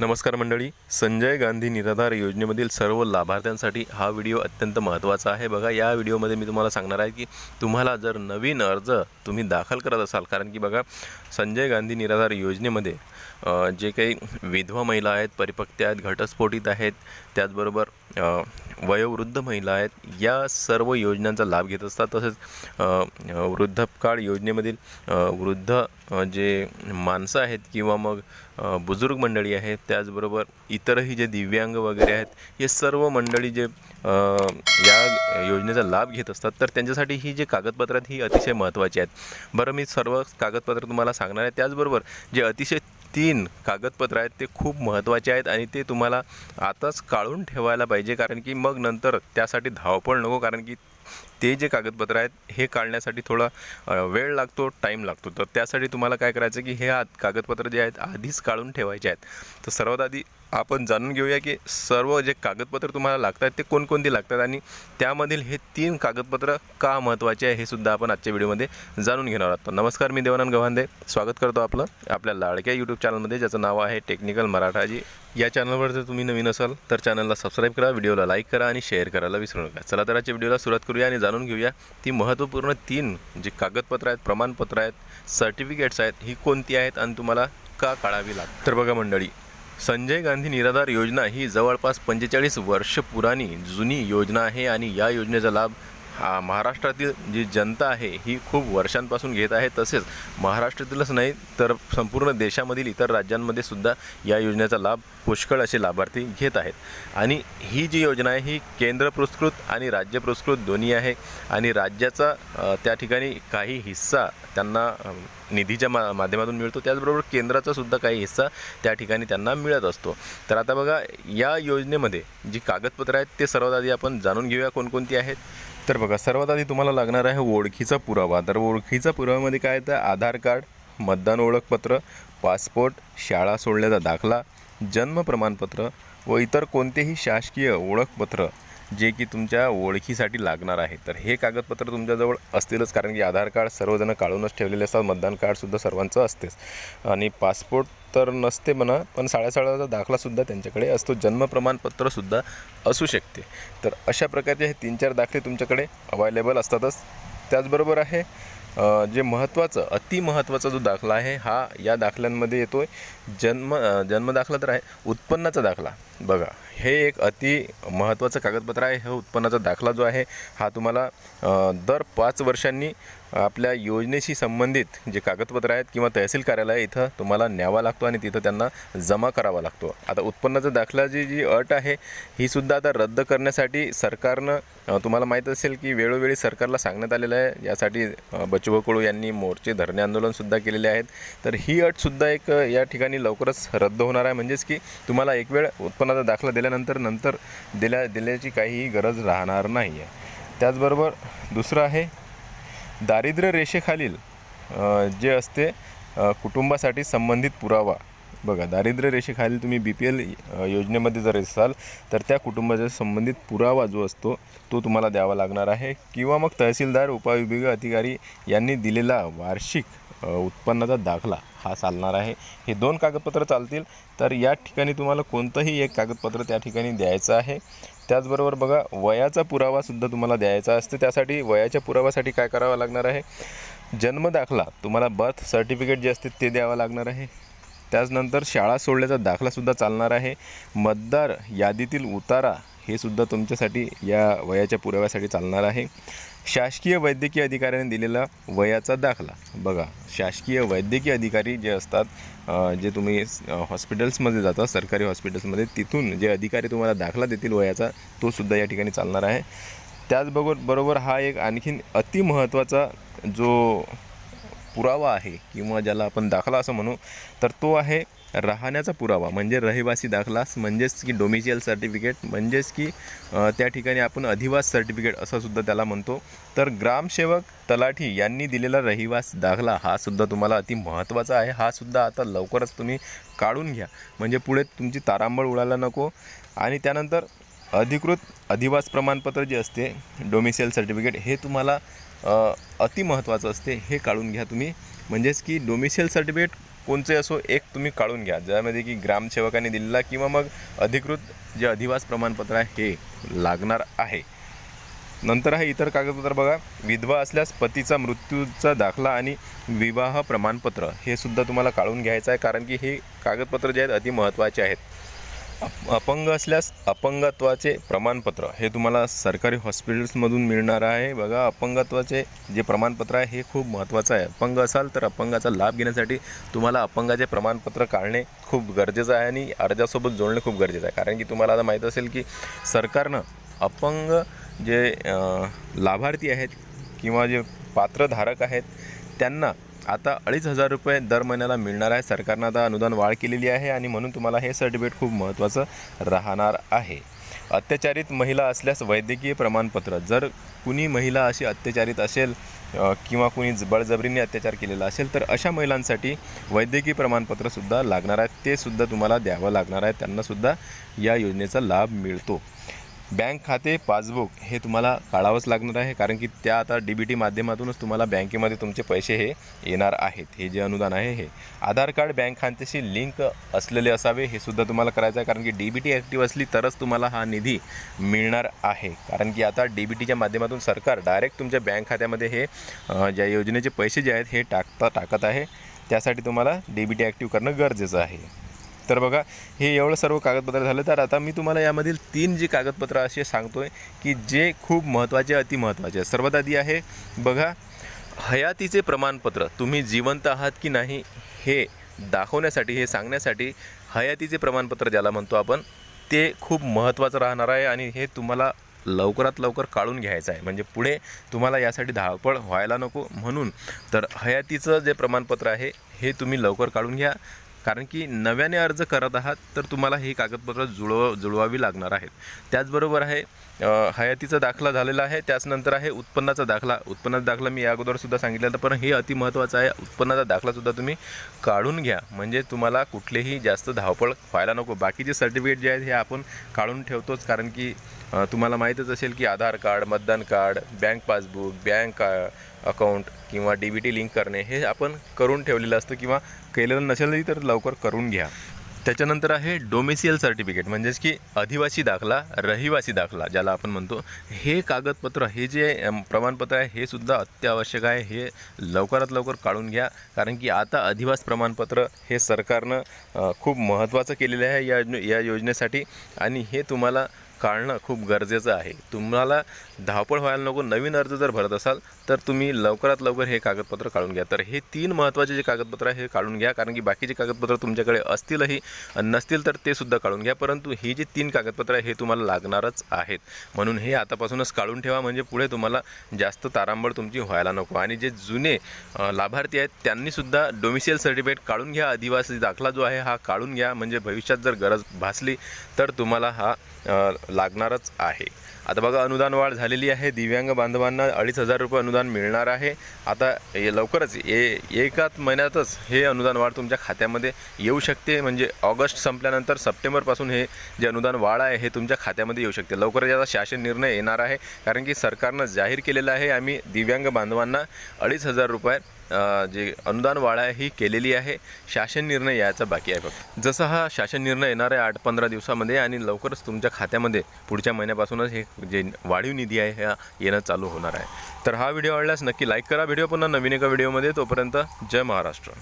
नमस्कार मंडळी. संजय गांधी निराधार योजनेमधील सर्व लाभार्थ्यांसाठी हा व्हिडिओ अत्यंत महत्त्वाचा आहे. बघा या व्हिडिओमध्ये मी तुम्हाला सांगणार आहे की तुम्हाला जर नवीन अर्ज तुम्ही दाखल करत असाल कारण की बघा संजय गांधी निराधार योजनेमध्ये जे काही विधवा महिला आहेत परिपक्त्या आहेत घटस्फोटित आहेत त्याचबरोबर वयोवृद्ध महिला आहेत या सर्व योजनांचा लाभ घेत असतात. तसेच वृद्धकाळ योजनेमधील वृद्ध जे माणसं आहेत किंवा मग बुजुर्ग मंडळी आहेत त्याचबरोबर इतरही जे दिव्यांग वगैरे आहेत हे सर्व मंडळी जे या योजनेचा लाभ घेत असतात तर त्यांच्यासाठी ही जे कागदपत्रं आहेत ही अतिशय महत्त्वाची आहेत. बरं मी सर्व कागदपत्र तुम्हाला सांगणार आहे. त्याचबरोबर जे अतिशय तीन कागदपत्र आहेत ते खूप महत्त्वाचे आहेत आणि ते तुम्हाला आताच काढून ठेवायला पाहिजे कारण की मग नंतर त्यासाठी धावपळ नको कारण की ते जे कागदपत्र आहेत हे काढण्यासाठी थोडा वेळ लागतो टाईम लागतो. तर त्यासाठी तुम्हाला काय करायचं की हे आत कागदपत्र जे आहेत आधीच काढून ठेवायचे आहेत. तर सर्वात आधी आपण जाणून घेऊया की सर्व जे कागदपत्र तुम्हाला लागतात ते कोणकोणती लागतात? आणि त्यामधील हे तीन कागदपत्र का महत्त्वाचे आहे हे सुद्धा आपण आजच्या व्हिडिओमध्ये जाणून घेणार आहोत. नमस्कार मी देवानंद गव्हांदे. स्वागत करतो आपलं आपल्या लाडक्या यूट्यूब चॅनलमध्ये ज्याचं नाव आहे टेक्निकल मराठाजी या चॅनलवर जर तुम्ही नवीन असाल तर चॅनलला सबस्क्राईब करा व्हिडिओला लाईक करा आणि शेअर करायला विसरू नका. चला तर आजच्या व्हिडिओला सुरुवात करूया आणि जाणून घेऊया ती महत्त्वपूर्ण तीन जी कागदपत्र आहेत प्रमाणपत्र आहेत सर्टिफिकेट्स आहेत ही कोणती आहेत आणि तुम्हाला का काढावी लागतात तर बघा मंडळी संजय गांधी निराधार योजना ही जवळपास पंचेचाळीस वर्ष पुराणी जुनी योजना आहे आणि या योजनेचा लाभ हा महाराष्ट्रातील जी जनता आहे ही खूप वर्षांपासून घेत आहे. तसेच महाराष्ट्रातीलच नाही तर संपूर्ण देशामधील इतर राज्यांमध्ये सुद्धा या योजनेचा लाभ पुष्कळ असे लाभार्थी घेत आहेत. आणि ही जी योजना आहे ही केंद्र पुरस्कृत आणि राज्य पुरस्कृत दोन्ही आहे. आणि राज्याचा त्या ठिकाणी काही हिस्सा त्यांना निधीच्या मा माध्यमातून मिळतो. त्याचबरोबर केंद्राचा सुद्धा काही हिस्सा त्या ठिकाणी त्यांना मिळत असतो. तर आता बघा या योजनेमध्ये जी कागदपत्रं आहेत ते सर्वात आधी आपण जाणून घेऊया कोणकोणती आहेत. तर बघा सर्वात आधी तुम्हाला लागणार आहे ओळखीचा पुरावा. तर ओळखीचा पुराव्यामध्ये काय येतं? आधार कार्ड मतदान ओळखपत्र पासपोर्ट शाळा सोडल्याचा दाखला जन्म प्रमाणपत्र व इतर कोणतेही शासकीय ओळखपत्र. जे की तुमच्या ओळखीसाठी लागणार आहे. तर हे कागदपत्र तुमच्याजवळ असतीलच कारण की आधार कार्ड सर्वजण काढूनच ठेवलेले असतात. मतदान कार्डसुद्धा सर्वांचं असतेच. आणि पासपोर्ट तर नसते म्हणा पण साड्यासाळाचा दाखलासुद्धा त्यांच्याकडे असतो. जन्म प्रमाणपत्रसुद्धा असू शकते. तर अशा प्रकारचे हे तीन चार दाखले तुमच्याकडे अवायलेबल असतातच. त्याचबरोबर आहे जे महत्त्वाचं अति महत्त्वाचा जो दाखला आहे हा या दाखल्यांमध्ये येतो आहे जन्म जन्मदाखला तर आहे उत्पन्नाचा दाखला. बघा हे एक अति महत्त्वाचं कागदपत्र आहे. हे उत्पन्नाचा दाखला जो आहे हा तुम्हाला दर पाच वर्षांनी आपल्या योजनेशी संबंधित जे कागदपत्र आहेत किंवा तहसील कार्यालय इथं तुम्हाला न्यावा लागतो आणि तिथं त्यांना जमा करावा लागतो. आता उत्पन्नाचा दाखलाची जी अट आहे ही सुद्धा आता रद्द करण्यासाठी सरकारनं तुम्हाला माहीत असेल की वेळोवेळी सरकारला सांगण्यात आलेलं आहे. यासाठी अ, बच्चूभाऊ कडू यांनी मोर्चे धरणे आंदोलनसुद्धा केलेले आहेत. तर ही अटसुद्धा एक या ठिकाणी लवकरच रद्द होणार आहे. म्हणजेच की तुम्हाला एक वेळ उत्पन्नाचा दाखला दिल्यानंतर नंतर दिल्या दिल्याची काहीही गरज राहणार नाही आहे त्याचबरोबर दुसरं आहे दारिद्र्य रेषेखालील जे असते कुटुंबासाठी संबंधित पुरावा. बघा दारिद्र्य रेषेखालील तुम्ही बी पी एल योजनेमध्ये जर असाल तर त्या कुटुंबाचा संबंधित पुरावा जो असतो तो तुम्हाला द्यावा लागणार आहे. किंवा मग तहसीलदार उपविभागीय अधिकारी यांनी दिलेला वार्षिक उत्पन्नाचा दाखला हा चालणार आहे. हे दोन कागदपत्र चालतील. तर या ठिकाणी तुम्हाला कोणतंही एक कागदपत्र त्या ठिकाणी द्यायचं आहे. त्याचबरोबर बघा वयाचा पुरावासुद्धा तुम्हाला द्यायचा असते. त्यासाठी वयाच्या पुराव्यासाठी काय करावं लागणार आहे? जन्म दाखला तुम्हाला बर्थ सर्टिफिकेट जे असते ते द्यावं लागणार आहे. त्याचनंतर शाळा सोडल्याचा दाखलासुद्धा चालणार आहे. मतदार यादीतील उतारा हे सुद्धा तुमच्यासाठी या वयाच्या पुराव्यासाठी चालणार आहे. शासकीय वैद्यकीय अधिकाऱ्याने दिलेला वयाचा दाखला. बघा शासकीय वैद्यकीय अधिकारी जे असतात जे तुम्ही हॉस्पिटल्समध्ये जाता सरकारी हॉस्पिटल्समध्ये तिथून जे अधिकारी तुम्हाला दाखला देतील वयाचा तो सुद्धा या ठिकाणी चालणार आहे. त्याचबरोबर बरोबर हा एक आणखीन अतिमहत्त्वाचा जो पुरावा आहे किंवा ज्याला आपण दाखला असं म्हणू तर तो आहे राहण्याचा पुरावा. म्हणजे रहिवासी दाखलास म्हणजेच की डोमिशियल सर्टिफिकेट म्हणजेच की त्या ठिकाणी आपण अधिवास सर्टिफिकेट असं सुद्धा त्याला म्हणतो. तर ग्रामसेवक तलाठी यांनी दिलेला रहिवास दाखला हा सुद्धा तुम्हाला अति महत्त्वाचा आहे. हा सुद्धा आता लवकरच तुम्ही काढून घ्या. म्हणजे पुढे तुमची तारांबळ उडायला नको. आणि त्यानंतर अधिकृत अधिवास प्रमाणपत्र जे असते डोमिशियल सर्टिफिकेट हे तुम्हाला अतिमहत्त्वाचं अति महत्त्वाचं असते हे काढून घ्या तुम्ही. म्हणजेच की डोमिसियल सर्टिफिकेट कोणचे असो एक तुम्ही काढून घ्या. ज्यामध्ये की ग्रामसेवकाने दिलेला किंवा मग अधिकृत जे अधिवास प्रमाणपत्र आहे हे लागणार आहे. नंतर आहे इतर कागदपत्र बघा. विधवा असल्यास पतीचा मृत्यूचा दाखला आणि विवाह प्रमाणपत्र हे सुद्धा तुम्हाला काढून घ्यायचं आहे. कारण की हे कागदपत्र जे आहेत अति महत्त्वाचे आहेत. अपंग असल्यास अपंगत्वाचे प्रमाणपत्र. हे तुम्हाला सरकारी हॉस्पिटल्समधून मिळणार आहे. बघा अपंगत्वाचे जे प्रमाणपत्र आहे हे खूप महत्त्वाचं आहे. अपंग असाल तर अपंगाचा लाभ घेण्यासाठी तुम्हाला अपंगाचे प्रमाणपत्र काढणे खूप गरजेचं आहे आणि अर्जासोबत जोडणे खूप गरजेचं आहे. कारण की तुम्हाला आता माहीत असेल की सरकारनं अपंग जे लाभार्थी आहेत किंवा जे पात्रधारक आहेत त्यांना आता अडीच हजार रुपये दर महिन्याला मिळणार आहे. सरकारनं आता अनुदान वाढ केलेली आहे आणि म्हणून तुम्हाला हे सर्टिफिकेट खूप महत्त्वाचं राहणार आहे. अत्याचारित महिला असल्यास वैद्यकीय प्रमाणपत्र. जर कुणी महिला अशी अत्याचारित असेल किंवा कुणी ज- बळजबरीने अत्याचार केलेला असेल तर अशा महिलांसाठी वैद्यकीय प्रमाणपत्रसुद्धा लागणार आहे. ते सुद्धा तुम्हाला द्यावं लागणार आहे. त्यांनासुद्धा या योजनेचा लाभ मिळतो. बँक खाते पासबुक हे तुम्हाला काढावंच लागणार आहे कारण की त्या आता डी बी टी माध्यमातूनच तुम्हाला बँकेमध्ये तुमचे पैसे हे येणार आहेत. हे जे अनुदान आहे हे. आधार कार्ड बँक खात्याशी लिंक असलेले असावे हे सुद्धा तुम्हाला करायचं आहे कारण की डी बी टी ॲक्टिव्ह असली तरच तुम्हाला हा निधी मिळणार आहे. कारण की आता डी बी टीच्या माध्यमातून सरकार डायरेक्ट तुमच्या बँक खात्यामध्ये हे ज्या योजनेचे पैसे जे आहेत हे टाकता टाकत आहे. त्यासाठी तुम्हाला डी बी टी ॲक्टिव्ह करणं गरजेचं आहे. तर बघा हे एवढं सर्व कागदपत्र झालं. तर आता मी तुम्हाला यामधील तीन जी कागदपत्र असे सांगतोय की जे खूप महत्त्वाचे अति महत्त्वाचे आहे सर्वात आधी आहे बघा हयातीचे प्रमाणपत्र. तुम्ही जिवंत आहात की नाही हे दाखवण्यासाठी हे सांगण्यासाठी हयातीचे प्रमाणपत्र ज्याला म्हणतो आपण ते खूप महत्त्वाचं राहणार आहे आणि हे तुम्हाला लवकरात लवकर काढून घ्यायचं आहे. म्हणजे पुढे तुम्हाला यासाठी धावपळ व्हायला नको म्हणून. तर हयातीचं जे प्रमाणपत्र आहे हे तुम्ही लवकर काढून घ्या. कारण की नव्याने अर्ज करत आहात तर तुम्हाला ही कागदपत्र जुळव जुळवावी लागणार आहेत. त्याचबरोबर आहे हयातीचा दाखला झालेला आहे त्याचनंतर आहे उत्पन्नाचा दाखला. उत्पन्नाचा दाखला मी या अगोदरसुद्धा सांगितलं होतं पण हे अति महत्त्वाचं आहे. उत्पन्नाचा दाखलासुद्धा तुम्ही काढून घ्या. म्हणजे तुम्हाला कुठलेही जास्त धावपळ व्हायला नको. बाकीचे सर्टिफिकेट जे आहेत हे आपण काढून ठेवतोच कारण की तुम्हाला माहीतच असेल की आधार कार्ड मतदान card bank passbook bank account किंवा डी बी टी लिंक करणे हे आपण करून ठेवलेलं असतं किंवा केलेलं नसेलही तर लवकर करून घ्या. त्याच्यानंतर आहे डोमेसियल सर्टिफिकेट म्हणजेच की अधिवासी दाखला रहिवासी दाखला ज्याला आपण म्हणतो. हे कागदपत्र हे जे प्रमाणपत्र आहे हे सुद्धा अत्यावश्यक आहे. हे लवकरात लवकर काढून घ्या. कारण की आता अधिवास प्रमाणपत्र हे सरकारनं खूप महत्त्वाचं केलेलं आहे या या योजनेसाठी. आणि हे तुम्हाला काढणं खूप गरजेचं आहे. तुम्हाला धावपळ व्हायला नको नवीन अर्ज जर भरत असाल तर तुम्ही लवकरात लवकर हे कागदपत्र काढून घ्या. तर हे तीन महत्त्वाचे जे कागदपत्र आहे हे काढून घ्या कारण की बाकीचे कागदपत्र तुमच्याकडे असतीलही नसतील तर ते सुद्धा काढून घ्या. परंतु ही जी तीन कागदपत्र आहे हे तुम्हाला लागणारच आहेत. म्हणून हे आतापासूनच काढून ठेवा म्हणजे पुढे तुम्हाला जास्त तारांबळ तुमची व्हायला नको. आणि जे जुने लाभार्थी आहेत त्यांनीसुद्धा डोमिसियल सर्टिफिकेट काढून घ्या. आदिवासी दाखला जो आहे हा काढून घ्या. म्हणजे भविष्यात जर गरज भासली तर तुम्हाला हा लागणारच आहे. आता बघा अनुदान वाढ झालेली आहे. दिव्यांग बांधवांना अडीच हजार रुपये अनुदान मिळणार आहे. आता लवकरच ए एकाच महिन्यातच हे अनुदान वाढ तुमच्या खात्यामध्ये येऊ शकते. म्हणजे ऑगस्ट संपल्यानंतर सप्टेंबरपासून हे जे अनुदान वाढ आहे हे तुमच्या खात्यामध्ये येऊ शकते. लवकरच याचा शासन निर्णय येणार आहे. कारण की सरकारनं जाहीर केलेलं आहे आम्ही दिव्यांग बांधवांना अडीच हजार रुपये जे अनुदान वाढ आहे ही केलेली आहे. शासन निर्णय यायचा बाकी आहे फक्त. जसं हा शासन निर्णय येणार आहे आठ पंधरा दिवसामध्ये आणि लवकरच तुमच्या खात्यामध्ये पुढच्या महिन्यापासूनच हे जे वाढीव निधी आहे ह्या येणं चालू होणार आहे. तर हा व्हिडिओ आवडल्यास नक्की लाईक करा. व्हिडिओ पुन्हा नवीन एका व्हिडिओमध्ये. तोपर्यंत जय महाराष्ट्र.